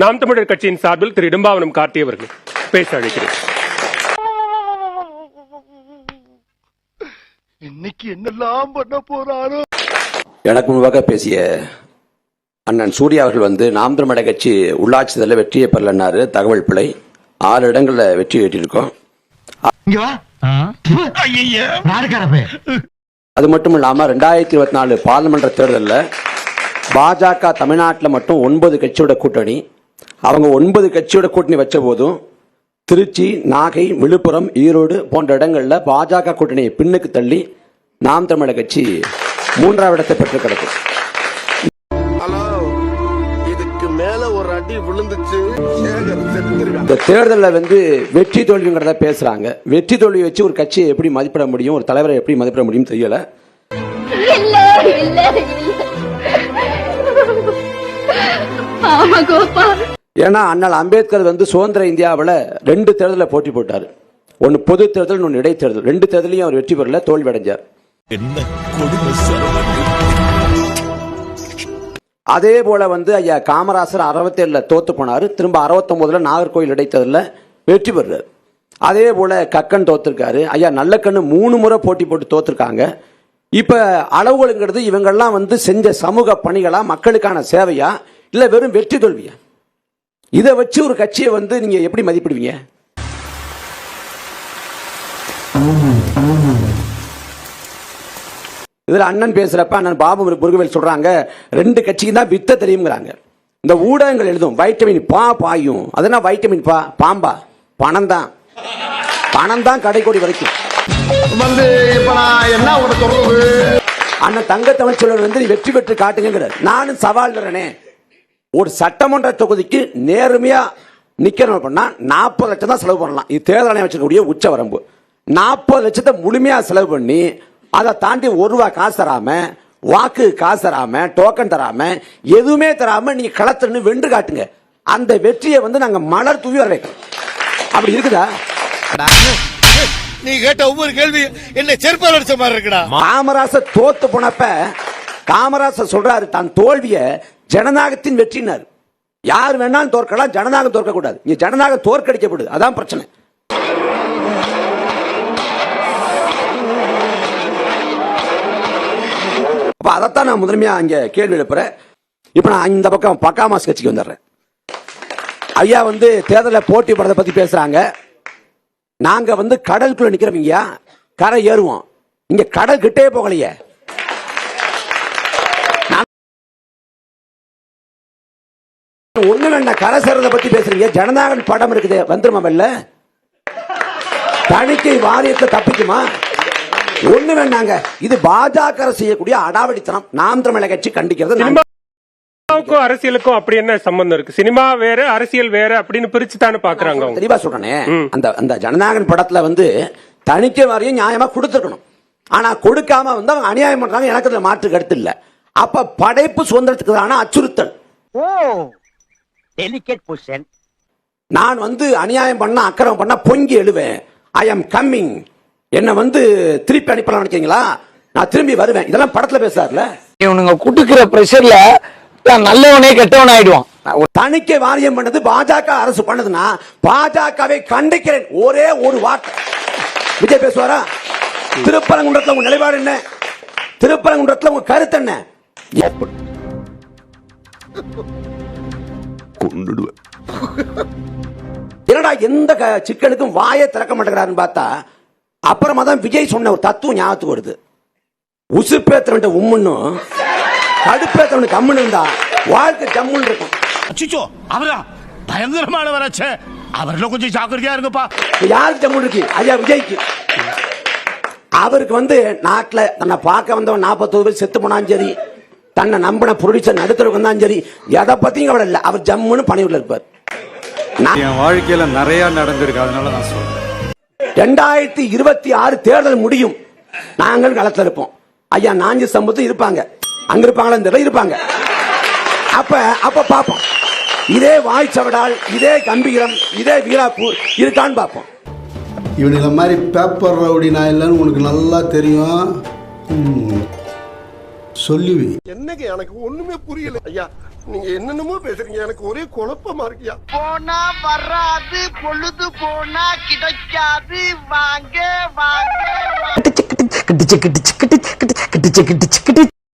நாம் தமிழர் கட்சியின் சார்பில் திரு இடும்பாவனம் கார்த்தி அவர்கள் பேச அழைக்கிறேன். இன்னைக்கு என்னெல்லாம் பண்ண போறாரோ? எனக்கு முன்பாக பேசிய அண்ணன் சூர்யா அவர்கள் வந்து நாம் தமிழக கட்சி உள்ளாட்சி தேர்தலில் வெற்றியை பெறலன்னாரு தகவல் பிழை. ஆறு இடங்கள்ல வெற்றி பெற்றிருக்கோம் இங்க வா. ஐயா நாடுக்காரப்பே அது மட்டும் இல்லாம ரெண்டாயிரத்தி இருபத்தி நாலு பார்லிமெண்ட் தேர்தலில் பாஜக தமிழ்நாட்டில் மட்டும் ஒன்பது கட்சியோட கூட்டணி. அவங்க ஒன்பது கட்சியோட கூட்டணி வச்ச போதும் திருச்சி நாகை விழுப்புரம் ஈரோடு போன்ற இடங்கள்ல பாஜக கூட்டணியை பின்னுக்கு தள்ளி நாம் தமிழக கட்சி மூன்றாவது இடத்தை பெற்று கிடக்கு ஹலோ இதுக்கு மேல ஒரு அடி விழுந்துச்சு. சேகர் செத்துருவேன் இந்த தேர்தலில் வந்து வெற்றி தோல்விங்கிறத பேசுறாங்க. வெற்றி தோல்வி வச்சு ஒரு கட்சியை எப்படி மதிப்பிட முடியும் ஒரு தலைவரை எப்படி மதிப்பிட முடியும் தெரியல. ஆமா கோபால் ஏன்னா அண்ணல் அம்பேத்கர் வந்து சுதந்திர இந்தியாவில் ரெண்டு தேர்தலில் போட்டி போட்டார். ஒன்று பொது தேர்தல் இன்னொன்று இடைத்தேர்தல். ரெண்டு தேர்தலையும் அவர் வெற்றி பெறல தோல்வி அடைஞ்சார் அதே? போல வந்து ஐயா காமராசர் அறுபத்தேழுல தோத்து போனாரு. திரும்ப அறுபத்தொன்பதுல நாகர்கோயில் இடைத்தேர்தலில் வெற்றி பெறுறாரு. அதே போல கக்கன் தோத்திருக்காரு. ஐயா நல்லக்கண்ணு மூணு முறை போட்டி போட்டு தோத்திருக்காங்க. இப்ப அளவுகளுங்கிறது இவங்கெல்லாம் வந்து செஞ்ச சமூக பணிகளா மக்களுக்கான சேவையா இல்ல வெறும் வெற்றி தோல்வியா? இதை வச்சு ஒரு கட்சியை வந்து நீங்க எப்படி மதிப்பிடுவீங்க? இதுல அண்ணன் பேசுறப்ப அண்ணன் பாபு முருகவேல் சொல்றாங்க ரெண்டு கட்சிக்கு தான் வித்த தெரியுங்கிறாங்க இந்த ஊடகங்கள் எழுதும் வைட்டமின் பா பாயும். அதெல்லாம் வைட்டமின் பா? பாம்பா? பணம் தான். பணம் தான் கடைக்கோடி வரைக்கும். வந்து இப்ப நான் என்ன உனக்கு சொல்றது? அண்ணன் தங்க தமிழ் சொல்வர் வந்து நீ வெற்றி பெற்று காட்டுங்கிறார் நானும் சவால் தரனே. ஒரு சட்டமன்ற தொகுதிக்கு நேர்மையா நிக்கணும் பண்ணா நாற்பது லட்சம் தான் செலவு பண்ணலாம். இது தேர்தல் ஆணையம் வச்சிருக்கக்கூடிய உச்ச வரம்பு. நாற்பது லட்சத்தை முழுமையா செலவு பண்ணி அதை தாண்டி ஒரு ரூபா காசு தராம வாக்கு காசு தராம டோக்கன் தராம எதுவுமே தராம நீங்க களத்துல வென்று காட்டுங்க. அந்த வெற்றியை வந்து நாங்க மலர் தூவி வர அப்படி இருக்குதா? நீ கேட்ட ஒவ்வொரு கேள்வி என்ன செருப்பால் அடிச்ச மாதிரி இருக்குடா. காமராசர் தோத்து போனப்ப காமராசர் சொல்றாரு தன் தோல்விய ஜனநாயகத்தின் வெற்றினார் யார் வேணாலும் தோற்கலாம் ஜனநாயகம் தோற்கக்கூடாது. இங்கே ஜனநாயகம் தோற்கடிக்கப்படுது. அதான் பிரச்சனை. அப்போ அதைத்தான் நான் முதன்மையாக அங்கே கேள்வி எழுப்புறேன். இப்போ நான் இந்த பக்கம் பக்காமாஸ் கட்சிக்கு வந்துடுறேன். ஐயா வந்து தேர்தலில் போட்டி படத்தை பற்றி பேசுகிறாங்க நாங்கள் வந்து கடலுக்குள்ளே நிற்கிறவங்க ஐயா கரை ஏறுவோம். இங்கே கடல் கிட்டே போகலையே. ஒண்ணு வேண்டாம் கரை சேர்றத பத்தி பேசுறீங்க? ஜனநாயகன் படம் இருக்குது. வந்துருமா வெளில? தணிக்கை வாரியத்தை தப்பிக்குமா? ஒண்ணு வேண்டாங்க இது பாஜக செய்யக்கூடிய அடாவடித்தனம். நாம் தமிழக கட்சி கண்டிக்கிறது சினிமாவுக்கும் அரசியலுக்கும் அப்படி என்ன சம்பந்தம் இருக்கு? சினிமா வேற அரசியல் வேற அப்படின்னு பிரிச்சு தானே பாக்குறாங்க தெளிவா சொல்றேனே. அந்த அந்த ஜனநாயகன் படத்துல வந்து தணிக்கை வாரியம் நியாயமா கொடுத்துருக்கணும். ஆனா கொடுக்காம வந்து அவங்க அநியாயம் பண்றாங்க. எனக்கு அதுல மாற்று கருத்து இல்ல. அப்ப படைப்பு சுதந்திரத்துக்கு தான அச்சுறுத்தல். ஓ. டெலிகேட் பொசிஷன் நான் வந்து அநியாயம் பண்ண அக்கிரமம் பண்ண பொங்கி எழுவேன். ஐ அம் கம்மிங் என்ன வந்து திருப்பி அனுப்பலாம் நினைக்கிறீங்களா? நான் திரும்பி வருவேன். இதெல்லாம் படத்துல பேசாருல இவனுங்க குட்டுக்கிற பிரஷர்ல நல்லவனே கெட்டவன் ஆயிடுவான் தணிக்கை வாரியம் பண்ணது பாஜக அரசு பண்ணதுன்னா பாஜகவை கண்டிக்கிறேன். ஒரே ஒரு வார்த்தை. விஜய் பேசுவாரா? திருப்பரங்குன்றத்துல உங்க நிலைப்பாடு என்ன? திருப்பரங்குன்றத்துல உங்க கருத்து என்ன? என்னடா எந்த க- சிக்கனுக்கும் வாயை திறக்க மாட்டேங்கிறாருன்னு பார்த்தா அப்புறமா தான் விஜய் சொன்ன ஒரு தத்துவம் ஞாபகத்துக்கு வருது. உசுப்பேத்தவன்ட்ட உம்முன்னும் கடுப்பேத்தவனுக்கு கம்முன்னு இருந்தா வாழ்க்கை ஜம்முன்னு இருக்கும். அச்சிச்சோ அவரா? பயங்கரமானவராச்சே அவர்ல கொஞ்சம் ஜாக்கிரதையா இருங்கப்பா. யாருக்கு ஜம்மு இருக்கு? ஐயா விஜய்க்கு. அவருக்கு வந்து நாட்டுல தன்னை பார்க்க வந்தவன் நாற்பத்தொரு பேர் செத்து போனாலும் சரி தன்னை நம்பின ப்ரொடியூசர் நடுத்தருக்கு வந்தாலும் சரி எதை பத்தியும் கவலை இல்லை. அவர் ஜம்முன்னு பணியூர்ல இருப்பார். நான் என் வாழ்க்கையில நிறைய நடந்திருக்கு அதனால நான் சொல்றேன். ரெண்டாயிரத்தி இருபத்தி ஆறு தேர்தல் முடியும். நாங்கள் களத்தில் இருப்போம். ஐயா நாஞ்சி சம்பத்தும் இருப்பாங்க. அங்க இருப்பாங்களா? இந்த இருப்பாங்க. அப்ப அப்ப பார்ப்போம். இதே வாய்ச்சவடால் இதே கம்பீரம் இதே வீராப்பூர் இருக்கான்னு பார்ப்போம். இவனுங்க மாதிரி பேப்பர் ரவுடி நான் இல்லைன்னு உனக்கு நல்லா தெரியும். ம். சொல்லுவி என்னங்க எனக்கு ஒண்ணுமே புரியல ஐயா நீங்க என்னென்னமோ பேசுறீங்க எனக்கு ஒரே குழப்பமா இருக்கியா போனா வராது பொழுது போனா கிடைக்காது வாங்க வாங்க